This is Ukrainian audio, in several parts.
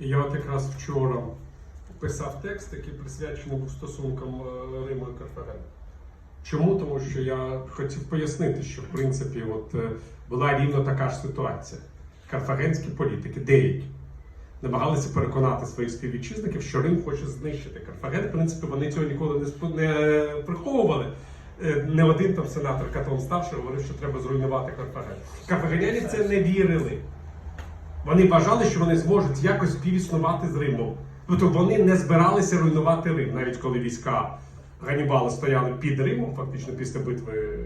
І я от якраз вчора писав текст, який присвячений був стосункам е, Риму і Карфагену. Чому? Тому що я хотів пояснити, що в принципі от, е, була рівно така ж ситуація. Карфагенські політики, деякі, намагалися переконати своїх співвітчизників, що Рим хоче знищити Карфаген. В принципі, вони цього ніколи не, спо- не приховували. Е, Не один там сенатор Катон старший говорив, що треба зруйнувати Карфаген. Карфагеняни в це не вірили. Вони вважали, що вони зможуть якось співіснувати з Римом. Тобто вони не збиралися руйнувати Рим, навіть коли війська Ганібала стояли під Римом, фактично після битви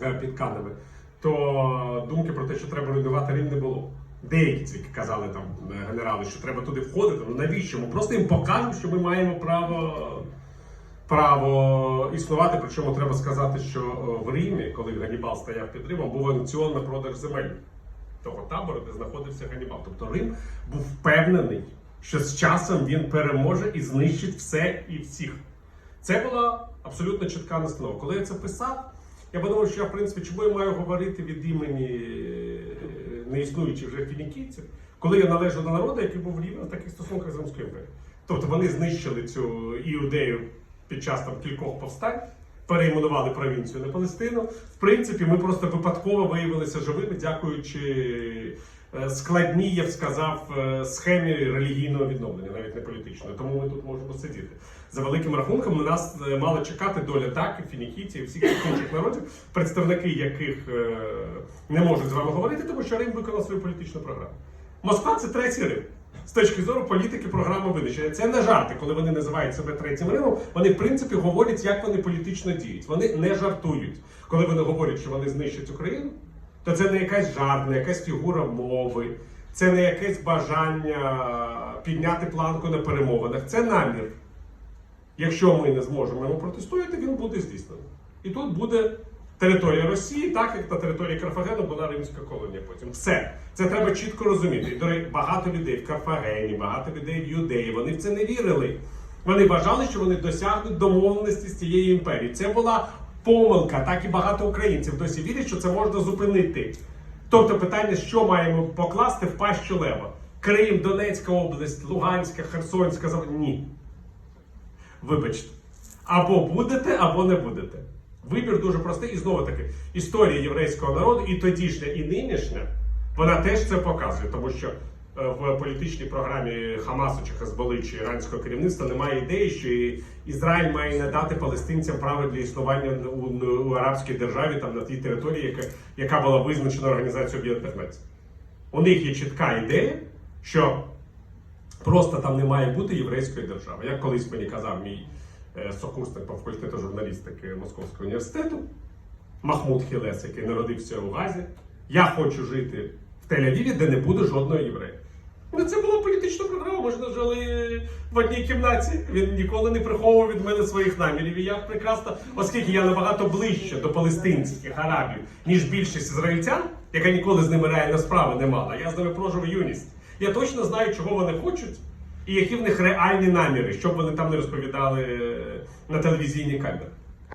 е, під Канами, то думки про те, що треба руйнувати Рим, не було. Деякі тільки казали там е, генерали, що треба туди входити. Ну навіщо? Ми просто їм покажемо, що ми маємо право. Право існувати, причому треба сказати, що е, в Римі, коли Ганібал стояв під Римом, був аукціон на продаж земель того табору, де знаходився Ганібал. Тобто Рим був впевнений, що з часом він переможе і знищить все і всіх. Це була абсолютно чітка настанова. Коли я це писав, я подумав, що я, в принципі, чому я маю говорити від імені е, неіснуючих вже фінікійців, коли я належу до народу, який був рівно в таких стосунках з Римською імперією. Тобто вони знищили цю іудею під час там кількох повстань, перейменували провінцію на Палестину. В принципі, ми просто випадково виявилися живими, дякуючи е, складній, я б сказав, е, схемі релігійного відновлення, навіть не політичної. Тому ми тут можемо сидіти. За великим рахунком на нас е, мала чекати доля так, і фінікійців, всіх інших народів, представники яких не можуть з вами говорити, тому що Рим виконав свою політичну програму. Москва це третій Рим. З точки зору політики програми визначення. Це не жарти, коли вони називають себе третім Римом. Вони в принципі говорять, як вони політично діють. Вони не жартують. Коли вони говорять, що вони знищать Україну, то це не якась жарт, не якась фігура мови, це не якесь бажання підняти планку на перемовинах. Це намір. Якщо ми не зможемо йому протистояти, він буде здійснений. І тут буде територія Росії, так як на території Карфагену була римська колонія. Потім все це треба чітко розуміти. І до речі, багато людей в Карфагені, багато людей в Юдеї. Вони в це не вірили. Вони вважали, що вони досягнуть домовленості з цією імперією. Це була помилка. Так і багато українців досі вірять, що це можна зупинити. Тобто питання, що маємо покласти в пащу лева? Крим, Донецька область, Луганська, Херсонська ні. Вибачте, або будете, або не будете. Вибір дуже простий, і знову таки, історія єврейського народу, і тодішня, і нинішня, вона теж це показує, тому що е, в політичній програмі Хамасу чи Хезболи чи іранського керівництва немає ідеї, що Ізраїль має надати палестинцям право для існування у, у арабській державі там на тій території, яка, яка була визначена Організацією Об'єднаних Націй. У них є чітка ідея, що Просто там не має бути єврейської держави. Як колись мені казав мій сокурсник по факультету журналістики Московського університету Махмуд Хілес, який народився у Газі. Я хочу жити в Тель-Авіві, де не буде жодного єврея. Ну, це була політична програма. Ми ж жили в одній кімнаті. Він ніколи не приховував від мене своїх намірів. І я прекрасно, оскільки я набагато ближче до палестинських арабів, ніж більшість ізраїльтян, яка ніколи з ними реально справи не мала. Я з ними прожив юність. Я точно знаю, чого вони хочуть, і які в них реальні наміри, щоб вони там не розповідали е, на телевізійні камери.